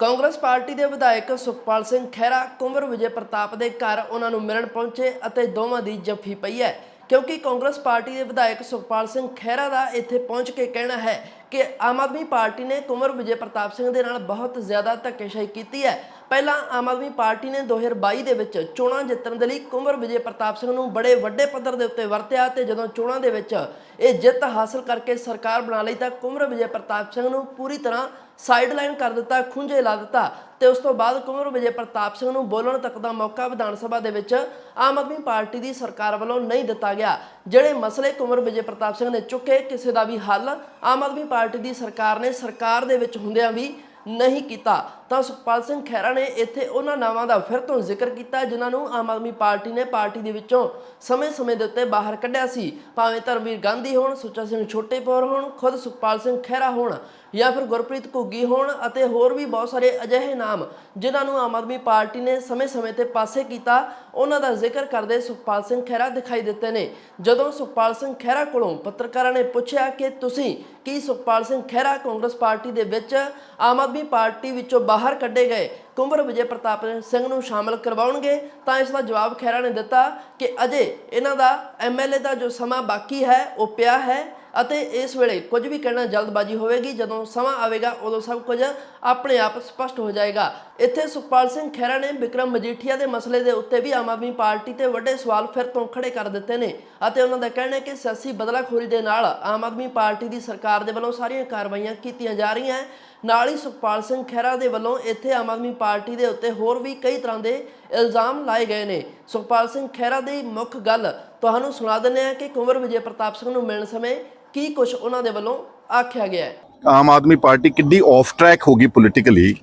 Congress party ਦੇ ਵਿਧਾਇਕ ਸੁਖਪਾਲ ਸਿੰਘ ਖਹਿਰਾ, ਕੁੰਵਰ ਵਿਜੇ ਪ੍ਰਤਾਪ ਦੇ ਘਰ ਉਹਨਾਂ ਨੂੰ ਮਿਲਣ ਪਹੁੰਚੇ ਅਤੇ ਦੋਵਾਂ ਦੀ ਜੱਫੀ ਪਈ ਹੈ, ਕਿਉਂਕਿ ਕਾਂਗਰਸ ਪਾਰਟੀ ਦੇ ਵਿਧਾਇਕ ਸੁਖਪਾਲ ਸਿੰਘ ਖਹਿਰਾ ਦਾ ਇੱਥੇ ਪਹੁੰਚ ਕੇ ਕਹਿਣਾ ਹੈ ਕਿ ਆਮ ਆਦਮੀ ਪਾਰਟੀ ਨੇ ਕੁੰਵਰ ਵਿਜੇ ਪ੍ਰਤਾਪ ਸਿੰਘ ਦੇ ਨਾਲ ਬਹੁਤ ਜ਼ਿਆਦਾ ਧੱਕੇਸ਼ਾਹੀ ਕੀਤੀ ਹੈ। ਪਹਿਲਾਂ ਆਮ ਆਦਮੀ ਪਾਰਟੀ ਨੇ 2022 ਦੇ ਵਿੱਚ ਚੋਣਾਂ ਜਿੱਤਣ ਦੇ ਲਈ ਕੁੰਵਰ ਵਿਜੇ ਪ੍ਰਤਾਪ ਸਿੰਘ ਨੂੰ ਬੜੇ ਵੱਡੇ ਪੱਧਰ ਦੇ ਉੱਤੇ ਵਰਤਿਆ ਤੇ ਜਦੋਂ ਚੋਣਾਂ ਦੇ ਵਿੱਚ ਇਹ ਜਿੱਤ ਹਾਸਲ ਕਰਕੇ ਸਰਕਾਰ ਬਣਾ ਲਈ ਤਾਂ ਕੁੰਵਰ ਵਿਜੇ ਪ੍ਰਤਾਪ ਸਿੰਘ ਨੂੰ ਪੂਰੀ ਤਰ੍ਹਾਂ ਸਾਈਡਲਾਈਨ ਕਰ ਦਿੱਤਾ, ਖੁੰਝੇ ਲਾ ਦਿੱਤਾ ਤੇ ਉਸ ਤੋਂ ਬਾਅਦ ਕੁੰਵਰ ਵਿਜੇ ਪ੍ਰਤਾਪ ਸਿੰਘ ਨੂੰ ਬੋਲਣ ਤੱਕ ਦਾ ਮੌਕਾ ਵਿਧਾਨ ਸਭਾ ਦੇ ਵਿੱਚ ਆਮ ਆਦਮੀ ਪਾਰਟੀ ਦੀ ਸਰਕਾਰ ਵੱਲੋਂ ਨਹੀਂ ਦਿੱਤਾ ਗਿਆ। ਜਿਹੜੇ ਮਸਲੇ ਕੁੰਵਰ ਵਿਜੇ ਪ੍ਰਤਾਪ ਸਿੰਘ ਨੇ ਚੁੱਕੇ, ਕਿਸੇ ਦਾ ਵੀ ਹੱਲ ਆਮ ਆਦਮੀ ਪਾਰਟੀ ਦੀ ਸਰਕਾਰ ਨੇ ਸਰਕਾਰ ਦੇ ਵਿੱਚ ਹੁੰਦਿਆਂ ਵੀ ਨਹੀਂ ਕੀਤਾ। ਤਾਂ ਸੁਖਪਾਲ ਸਿੰਘ ਖਹਿਰਾ ਨੇ ਇੱਥੇ ਉਹਨਾਂ ਨਾਵਾਂ ਦਾ ਫਿਰ ਤੋਂ ਜ਼ਿਕਰ ਕੀਤਾ, ਜਿਨ੍ਹਾਂ ਨੂੰ ਆਮ ਆਦਮੀ ਪਾਰਟੀ ਨੇ ਪਾਰਟੀ ਦੇ ਵਿੱਚੋਂ ਸਮੇਂ-ਸਮੇਂ ਦੇ ਉੱਤੇ ਬਾਹਰ ਕੱਢਿਆ ਸੀ। ਭਾਵੇਂ ਧਰਮਵੀਰ ਗਾਂਧੀ ਹੋਣ, ਸੁੱਚਾ ਸਿੰਘ ਛੋਟੇਪੁਰ ਹੋਣ, ਖੁਦ ਸੁਖਪਾਲ ਸਿੰਘ ਖਹਿਰਾ ਹੋਣ, ਜਾਂ ਫਿਰ ਗੁਰਪ੍ਰੀਤ ਘੁੱਗੀ ਹੋਣ ਅਤੇ ਹੋਰ ਵੀ ਬਹੁਤ ਸਾਰੇ ਅਜਿਹੇ ਨਾਮ, ਜਿਨ੍ਹਾਂ ਨੂੰ ਆਮ ਆਦਮੀ ਪਾਰਟੀ ਨੇ ਸਮੇਂ-ਸਮੇਂ ਤੇ ਪਾਸੇ ਕੀਤਾ, ਉਹਨਾਂ ਦਾ ਜ਼ਿਕਰ ਕਰਦੇ ਸੁਖਪਾਲ ਸਿੰਘ ਖਹਿਰਾ ਦਿਖਾਈ ਦਿੱਤੇ ਨੇ। ਜਦੋਂ ਸੁਖਪਾਲ ਸਿੰਘ ਖਹਿਰਾ ਕੋਲੋਂ ਪੱਤਰਕਾਰਾਂ ਨੇ ਪੁੱਛਿਆ ਕਿ ਤੁਸੀਂ ਕੀ ਸੁਖਪਾਲ ਸਿੰਘ ਖਹਿਰਾ ਕਾਂਗਰਸ ਪਾਰਟੀ ਦੇ ਵਿੱਚ ਆਮ ਆਦਮੀ ਪਾਰਟੀ ਵਿੱਚੋਂ ਬਾਹਰ ਬਾਹਰ ਕੱਢੇ ਗਏ। ਕੁੰਵਰ ਵਿਜੇ ਪ੍ਰਤਾਪ ਸਿੰਘ ਨੂੰ ਸ਼ਾਮਲ ਕਰਵਾਉਣਗੇ। ਤਾਂ ਇਸ ਦਾ ਜਵਾਬ ਖਹਿਰਾ ਨੇ ਦਿੱਤਾ ਕਿ ਅਜੇ ਇਹਨਾਂ ਦਾ ਐਮਐਲਏ ਦਾ ਜੋ ਸਮਾਂ ਬਾਕੀ ਹੈ, ਉਹ ਪਿਆ ਹੈ। ਅਤੇ ਇਸ ਵੇਲੇ ਕੁਝ ਵੀ ਕਹਿਣਾ ਜਲਦਬਾਜ਼ੀ ਹੋਵੇਗੀ, ਜਦੋਂ ਸਮਾਂ ਆਵੇਗਾ, ਉਦੋਂ ਸਭ ਕੁਝ ਆਪਣੇ ਆਪ ਸਪਸ਼ਟ ਹੋ ਜਾਏਗਾ। ਇੱਥੇ ਸੁਖਪਾਲ ਸਿੰਘ ਖਹਿਰਾ ਨੇ ਵਿਕਰਮ ਮਜੀਠੀਆ ਦੇ ਮਸਲੇ ਦੇ ਉੱਤੇ ਵੀ ਆਮ ਆਦਮੀ ਪਾਰਟੀ ਤੇ ਵੱਡੇ ਸਵਾਲ ਫਿਰ ਤੋਂ ਖੜੇ ਕਰ ਦਿੱਤੇ ਨੇ ਅਤੇ ਉਹਨਾਂ ਦਾ ਕਹਿਣਾ ਹੈ ਕਿ ਸਿਆਸੀ ਬਦਲਾਖੋਰੀ ਦੇ ਨਾਲ ਆਮ ਆਦਮੀ ਪਾਰਟੀ ਦੀ ਸਰਕਾਰ ਦੇ ਵੱਲੋਂ ਸਾਰੀਆਂ ਕਾਰਵਾਈਆਂ ਕੀਤੀਆਂ ਜਾ ਰਹੀਆਂ ਨਾਲ ਹੀ ਸੁਖਪਾਲ ਸਿੰਘ ਖਹਿਰਾ ਦੇ ਵੱਲੋਂ ਇੱਥੇ ਆਮ ਆਦਮੀ ਪਾਰਟੀ ਦੇ ਉੱਤੇ ਹੋਰ ਵੀ ਕਈ ਤਰ੍ਹਾਂ ਦੇ ਇਲਜ਼ਾਮ ਲਾਏ ਗਏ ਨੇ। ਸੁਖਪਾਲ ਸਿੰਘ ਖਹਿਰਾ ਦੀ ਮੁੱਖ ਗੱਲ ਤੁਹਾਨੂੰ ਸੁਣਾ ਦਿੰਦੇ ਹਾਂ ਕਿ ਕੁੰਵਰ ਵਿਜੇ ਪ੍ਰਤਾਪ ਸਿੰਘ ਨੂੰ ਮਿਲਣ ਸਮੇਂ ਕੀ ਕੁਝ ਉਹਨਾਂ ਦੇ ਵੱਲੋਂ ਆਖਿਆ ਗਿਆ ਹੈ। ਆਮ ਆਦਮੀ ਪਾਰਟੀ ਕਿੱਡੀ ਆਫ ਟਰੈਕ ਹੋ ਗਈ ਪੋਲਿਟੀਕਲੀ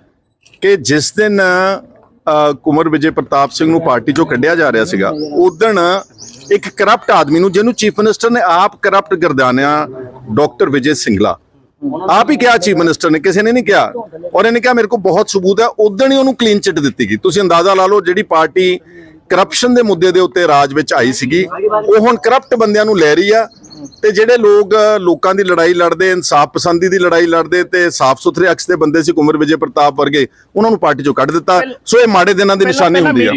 ਕਿ ਜਿਸ ਦਿਨ ਅ, ਵਿਜੇ ਪ੍ਰਤਾਪ ਸਿੰਘ ਨੂੰ ਪਾਰਟੀ ਚੋਂ ਕੱਢਿਆ ਜਾ ਰਿਹਾ ਸੀਗਾ ਉਦਣ ਇੱਕ ਕਰਪਟ ਆਦਮੀ ਨੂੰ ਜਿਹਨੂੰ ਚੀਫ ਮਿਨਿਸਟਰ ਨੇ ਆਪ ਕਰਪਟ ਗਰਦਾਨਿਆ ਡਾਕਟਰ ਵਿਜੇ ਸਿੰਗਲਾ। ਆਪ ਹੀ ਕਿਹਾ ਚੀਫ ਮਿਨਿਸਟਰ ਨੇ ਕਿਸੇ ਨੇ ਨਹੀਂ ਕਿਹਾ। ਔਰ ਇਹਨੇ ਕਿਹਾ ਮੇਰੇ ਕੋਲ ਬਹੁਤ ਸਬੂਤ ਹੈ ਉਦਣ ਹੀ ਉਹਨੂੰ ਕਲੀਨ ਚਿੱਟ ਦਿੱਤੀ ਗਈ। ਤੁਸੀਂ ਅੰਦਾਜ਼ਾ ਲਾ ਲਓ ਜਿਹੜੀ ਪਾਰਟੀ ਕਰਪਸ਼ਨ ਦੇ ਮੁੱਦੇ ਦੇ ਉੱਤੇ ਰਾਜ ਵਿੱਚ ਆਈ ਸੀਗੀ। ਉਹ ਹੁਣ ਕਰਪਟ ਬੰਦਿਆਂ ਨੂੰ ਲੈ ਰਹੀ ਆ ਤੇ ਜਿਹੜੇ ਲੋਕ ਲੋਕਾਂ ਦੀ ਲੜਾਈ ਲੜਦੇ ਇਨਸਾਫ ਪਸੰਦੀ ਦੀ ਲੜਾਈ ਲੜਦੇ ਤੇ ਸਾਫ਼ ਸੁਥਰੇ ਅਕਸ ਦੇ ਬੰਦੇ ਸੀ ਕੁਮਰ ਵਿਜੇ ਪ੍ਰਤਾਪ ਵਰਗੇ ਉਹਨਾਂ ਨੂੰ ਪਾਰਟੀ ਚੋਂ ਕੱਢ ਦਿੱਤਾ। ਸੋ ਇਹ ਮਾੜੇ ਦਿਨਾਂ ਦੀ ਨਿਸ਼ਾਨੀ ਹੁੰਦੀ ਆ।